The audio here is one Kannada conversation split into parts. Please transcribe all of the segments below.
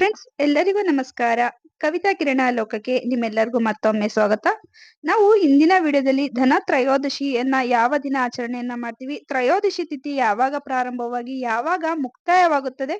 ಫ್ರೆಂಡ್ಸ್ ಎಲ್ಲರಿಗೂ ನಮಸ್ಕಾರ. ಕವಿತಾ ಕಿರಣ ಲೋಕಕ್ಕೆ ನಿಮ್ಮೆಲ್ಲರಿಗೂ ಮತ್ತೊಮ್ಮೆ ಸ್ವಾಗತ. ನಾವು ಇಂದಿನ ವಿಡಿಯೋದಲ್ಲಿ ಧನ ತ್ರಯೋದಶಿಯನ್ನ ಯಾವ ದಿನ ಆಚರಣೆಯನ್ನ ಮಾಡ್ತೀವಿ, ತ್ರಯೋದಶಿ ತಿಥಿ ಯಾವಾಗ ಪ್ರಾರಂಭವಾಗಿ ಯಾವಾಗ ಮುಕ್ತಾಯವಾಗುತ್ತದೆ,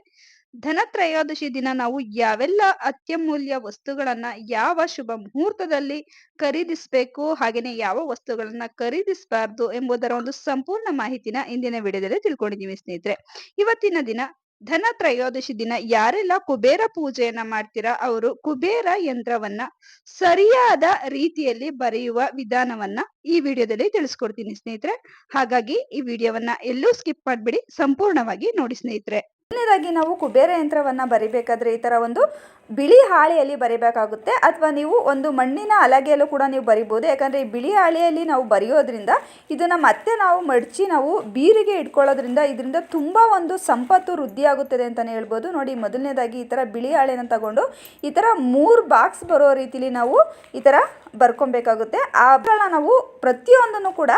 ಧನ ತ್ರಯೋದಶಿ ದಿನ ನಾವು ಯಾವೆಲ್ಲ ಅತ್ಯಮೂಲ್ಯ ವಸ್ತುಗಳನ್ನ ಯಾವ ಶುಭ ಮುಹೂರ್ತದಲ್ಲಿ ಖರೀದಿಸಬೇಕು, ಹಾಗೇನೆ ಯಾವ ವಸ್ತುಗಳನ್ನ ಖರೀದಿಸಬಾರ್ದು ಎಂಬುದರ ಒಂದು ಸಂಪೂರ್ಣ ಮಾಹಿತಿನ ಇಂದಿನ ವಿಡಿಯೋದಲ್ಲಿ ತಿಳ್ಕೊಂಡಿದ್ದೀವಿ ಸ್ನೇಹಿತರೆ. ಇವತ್ತಿನ ದಿನ ಧನ ತ್ರಯೋದಶಿ ದಿನ, ಯಾರೆಲ್ಲ ಕುಬೇರ ಪೂಜೆಯನ್ನ ಮಾಡ್ತೀರಾ, ಅವರು ಕುಬೇರ ಯಂತ್ರವನ್ನ ಸರಿಯಾದ ರೀತಿಯಲ್ಲಿ ಬರೆಯುವ ವಿಧಾನವನ್ನ ಈ ವಿಡಿಯೋದಲ್ಲಿ ತಿಳಿಸ್ಕೊಡ್ತೀನಿ ಸ್ನೇಹಿತರೆ. ಹಾಗಾಗಿ ಈ ವಿಡಿಯೋವನ್ನ ಎಲ್ಲೂ ಸ್ಕಿಪ್ ಮಾಡ್ಬಿಡಿ, ಸಂಪೂರ್ಣವಾಗಿ ನೋಡಿ ಸ್ನೇಹಿತರೆ. ಮೊದಲನೇದಾಗಿ ನಾವು ಕುಬೇರ ಯಂತ್ರವನ್ನು ಬರಿಬೇಕಾದ್ರೆ ಈ ಥರ ಒಂದು ಬಿಳಿ ಹಾಳೆಯಲ್ಲಿ ಬರಿಬೇಕಾಗುತ್ತೆ. ಅಥವಾ ನೀವು ಒಂದು ಮಣ್ಣಿನ ಅಲಗೆಯಲ್ಲೂ ಕೂಡ ನೀವು ಬರಿಬೋದು. ಯಾಕಂದರೆ ಈ ಬಿಳಿ ಹಾಳೆಯಲ್ಲಿ ನಾವು ಬರೆಯೋದ್ರಿಂದ ಇದನ್ನು ಮತ್ತೆ ನಾವು ಮಡಚಿ ನಾವು ಬೀರಿಗೆ ಇಟ್ಕೊಳ್ಳೋದ್ರಿಂದ ಇದರಿಂದ ತುಂಬ ಒಂದು ಸಂಪತ್ತು ವೃದ್ಧಿಯಾಗುತ್ತದೆ ಅಂತಲೇ ಹೇಳ್ಬೋದು. ನೋಡಿ, ಮೊದಲನೇದಾಗಿ ಈ ಥರ ಬಿಳಿ ಹಾಳೆನ ತಗೊಂಡು ಈ ಥರ ಮೂರು ಬಾಕ್ಸ್ ಬರೋ ರೀತಿಲಿ ನಾವು ಈ ಥರ ಬರ್ಕೊಬೇಕಾಗುತ್ತೆ. ಆ ನಾವು ಪ್ರತಿಯೊಂದನ್ನು ಕೂಡ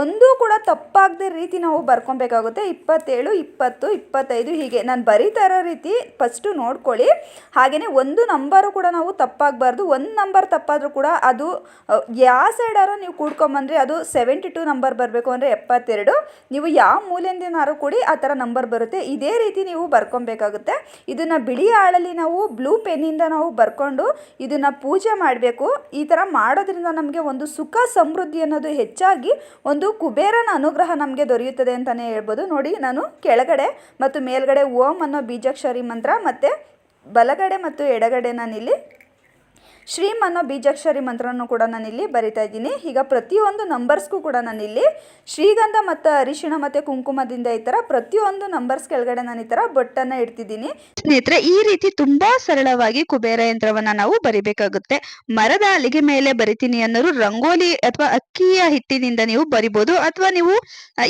ಒಂದು ಕೂಡ ತಪ್ಪಾಗದೆ ರೀತಿ ನಾವು ಬರ್ಕೊಬೇಕಾಗುತ್ತೆ. ಇಪ್ಪತ್ತೇಳು, ಇಪ್ಪತ್ತು, ಇಪ್ಪತ್ತೈದು ಹೀಗೆ. ನಾನು ಬರೀತಾ ಇರೋ ರೀತಿ ಫಸ್ಟು ನೋಡ್ಕೊಳ್ಳಿ. ಹಾಗೆಯೇ ಒಂದು ನಂಬರು ಕೂಡ ನಾವು ತಪ್ಪಾಗಬಾರ್ದು. ಒಂದು ನಂಬರ್ ತಪ್ಪಾದರೂ ಕೂಡ ಅದು ಯಾವ ಸೈಡಾರು ನೀವು ಕೂಡ್ಕೊಂಬಂದರೆ ಅದು ಸೆವೆಂಟಿ ಟು ನಂಬರ್ ಬರಬೇಕು ಅಂದರೆ ಎಪ್ಪತ್ತೆರಡು. ನೀವು ಯಾವ ಮೂಲೆಯಿಂದನಾರು ಕೂಡಿ ಆ ಥರ ನಂಬರ್ ಬರುತ್ತೆ. ಇದೇ ರೀತಿ ನೀವು ಬರ್ಕೊಬೇಕಾಗುತ್ತೆ. ಇದನ್ನು ಬಿಳಿ ಹಾಳಲ್ಲಿ ನಾವು ಬ್ಲೂ ಪೆನ್ನಿಂದ ನಾವು ಬರ್ಕೊಂಡು ಇದನ್ನು ಪೂಜೆ ಮಾಡಬೇಕು. ಈ ಥರ ಮಾಡೋದ್ರಿಂದ ನಮಗೆ ಒಂದು ಸುಖ, ಸಮೃದ್ಧಿ ಅನ್ನೋದು ಹೆಚ್ಚಾಗಿ ಒಂದು ಕುಬೇರನ ಅನುಗ್ರಹ ನಮಗೆ ದೊರೆಯುತ್ತದೆ ಅಂತಲೇ ಹೇಳ್ಬೋದು. ನೋಡಿ, ನಾನು ಕೆಳಗಡೆ ಮತ್ತು ಮೇಲ್ಗಡೆ ಓಂ ಅನ್ನೋ ಬೀಜಾಕ್ಷರಿ ಮಂತ್ರ ಮತ್ತು ಬಲಗಡೆ ಮತ್ತು ಎಡಗಡೆ ನಾನಿಲ್ಲಿ ಶ್ರೀಮ್ ಅನ್ನೋ ಬೀಜಾಕ್ಷರಿ ಮಂತ್ರನೂ ಕೂಡ ನಾನಿಲ್ಲಿ ಬರಿತಾ ಇದ್ದೀನಿ. ಈಗ ಪ್ರತಿಯೊಂದು ನಂಬರ್ಸ್ಗೂ ಕೂಡ ನಾನಿಲ್ಲಿ ಶ್ರೀಗಂಧ ಮತ್ತು ಅರಿಶಿಣ ಮತ್ತು ಕುಂಕುಮದಿಂದ ಈ ಥರ ಪ್ರತಿಯೊಂದು ನಂಬರ್ಸ್ ಕೆಳಗಡೆ ನಾನು ಈ ಥರ ಬೊಟ್ಟನ್ನು ಇಡ್ತಿದ್ದೀನಿ. ಸ್ನೇಹಿತರೆ, ಈ ರೀತಿ ತುಂಬಾ ಸರಳವಾಗಿ ಕುಬೇರ ಯಂತ್ರವನ್ನ ನಾವು ಬರಿಬೇಕಾಗುತ್ತೆ. ಮರದ ಅಲಿಗೆ ಮೇಲೆ ಬರಿತೀನಿ ಅನ್ನೋರು ರಂಗೋಲಿ ಅಥವಾ ಅಕ್ಕಿಯ ಹಿಟ್ಟಿನಿಂದ ನೀವು ಬರಿಬೋದು. ಅಥವಾ ನೀವು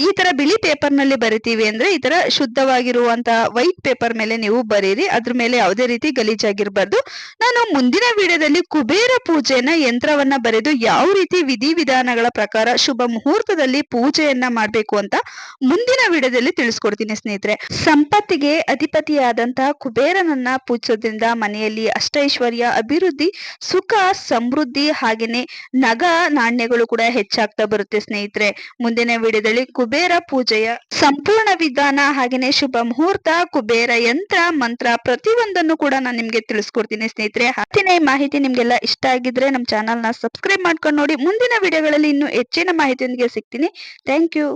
ಈ ತರ ಬಿಳಿ ಪೇಪರ್ನಲ್ಲಿ ಬರಿತೀವಿ ಅಂದ್ರೆ ಈ ತರ ಶುದ್ಧವಾಗಿರುವಂತಹ ವೈಟ್ ಪೇಪರ್ ಮೇಲೆ ನೀವು ಬರೀರಿ. ಅದ್ರ ಮೇಲೆ ಯಾವುದೇ ರೀತಿ ಗಲೀಜಾಗಿರಬಾರ್ದು. ನಾನು ಮುಂದಿನ ವಿಡಿಯೋದಲ್ಲಿ ಕುಬೇರ ಪೂಜೆನ ಯಂತ್ರವನ್ನ ಬರೆದು ಯಾವ ರೀತಿ ವಿಧಿವಿಧಾನಗಳ ಪ್ರಕಾರ ಶುಭ ಮುಹೂರ್ತದಲ್ಲಿ ಪೂಜೆಯನ್ನ ಮಾಡ್ಬೇಕು ಅಂತ ಮುಂದಿನ ವಿಡಿಯೋದಲ್ಲಿ ತಿಳಿಸ್ಕೊಡ್ತೀನಿ ಸ್ನೇಹಿತರೆ. ಸಂಪತ್ತಿಗೆ ಅಧಿಪತಿಯಾದಂತಹ ಕುಬೇರನನ್ನ ಪೂಜಿಸೋದ್ರಿಂದ ಮನೆಯಲ್ಲಿ ಅಷ್ಟೈಶ್ವರ್ಯ, ಅಭಿವೃದ್ಧಿ, ಸುಖ, ಸಮೃದ್ಧಿ ಹಾಗೇನೆ ನಗ ನಾಣ್ಯಗಳು ಕೂಡ ಹೆಚ್ಚಾಗ್ತಾ ಬರುತ್ತೆ ಸ್ನೇಹಿತರೆ. ಮುಂದಿನ ವಿಡಿಯೋದಲ್ಲಿ ಕುಬೇರ ಪೂಜೆಯ ಸಂಪೂರ್ಣ ವಿಧಾನ ಹಾಗೇನೆ ಶುಭ ಮುಹೂರ್ತ, ಕುಬೇರ ಯಂತ್ರ, ಮಂತ್ರ ಪ್ರತಿಯೊಂದನ್ನು ಕೂಡ ನಾನು ನಿಮ್ಗೆ ತಿಳಿಸ್ಕೊಡ್ತೀನಿ ಸ್ನೇಹಿತರೆ. ಹತ್ತಿನ ಮಾಹಿತಿ ಮಾಹಿತಿ ನಿಮ್ಗೆಲ್ಲ ಇಷ್ಟ ಆಗಿದ್ರೆ ನಮ್ಮ ಚಾನಲ್ನ ಸಬ್ಸ್ಕ್ರೈಬ್ ಮಾಡ್ಕೊಂಡು ನೋಡಿ. ಮುಂದಿನ ವಿಡಿಯೋಗಳಲ್ಲಿ ಇನ್ನು ಹೆಚ್ಚಿನ ಮಾಹಿತಿಯೊಂದಿಗೆ ಸಿಗ್ತೀನಿ. Thank you